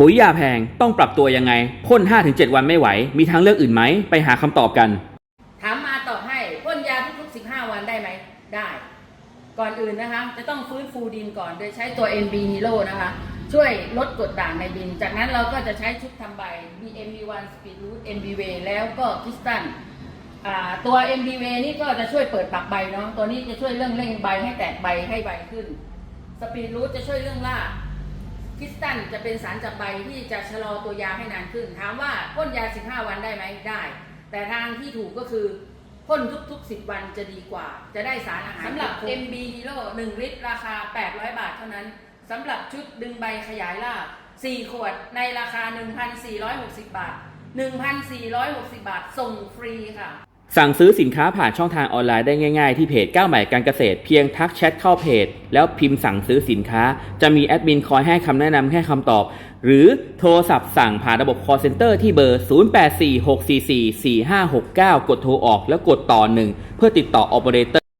ปุ๋ยยาแพงต้องปรับตัวยังไงพ่น 5-7 วันไม่ไหว มีทางเลือกอื่นไหม ไปหาคำตอบกัน ถามมาตอบให้พ่นยาทุกๆ 15 วันได้ไหม ได้ ก่อนอื่นนะคะ จะต้องฟื้นฟูดินก่อน โดยใช้ตัว NB Hero นะคะ ช่วยลดกรดด่างในดิน จากนั้นเราก็จะใช้ชุดทำใบ BMB1 Speed Root NBW แล้วก็คิสตันตัว MBW นี่ก็จะช่วยเปิดปักใบเนาะตัวนี้จะช่วยเรื่องเร่งใบให้แตกใบให้ใบขึ้น Speed Root จะช่วยเรื่องราก คริสตันจะเป็นสารจับใบที่จะชะลอตัวยาให้นานขึ้น ถามว่าพ่นยา 15 วันได้ไหมได้ แต่ทางที่ถูกก็คือพ่นทุกๆ 10 วันจะดีกว่า จะได้สารอาหารสำหรับ MB Hero 1ลิตรราคา 800 บาทเท่านั้นสำหรับชุดดึงใบขยายราก4 ขวดในราคา 1,460 บาท 1,460 บาท ส่งฟรีค่ะ สั่งซื้อสินค้าผ่านช่องทางออนไลน์ได้ง่ายๆที่เพจก้าวใหม่การเกษตรเพียงทักแชทเข้าเพจ แล้วพิมพ์สั่งซื้อสินค้า จะมีแอดมินคอยให้คำแนะนำให้คำตอบ หรือโทรศัพท์สั่งผ่านระบบ call center ที่เบอร์ 0846444569 กดโทรออกแล้วกดต่อ 1 เพื่อติดต่อโอเปอเรเตอร์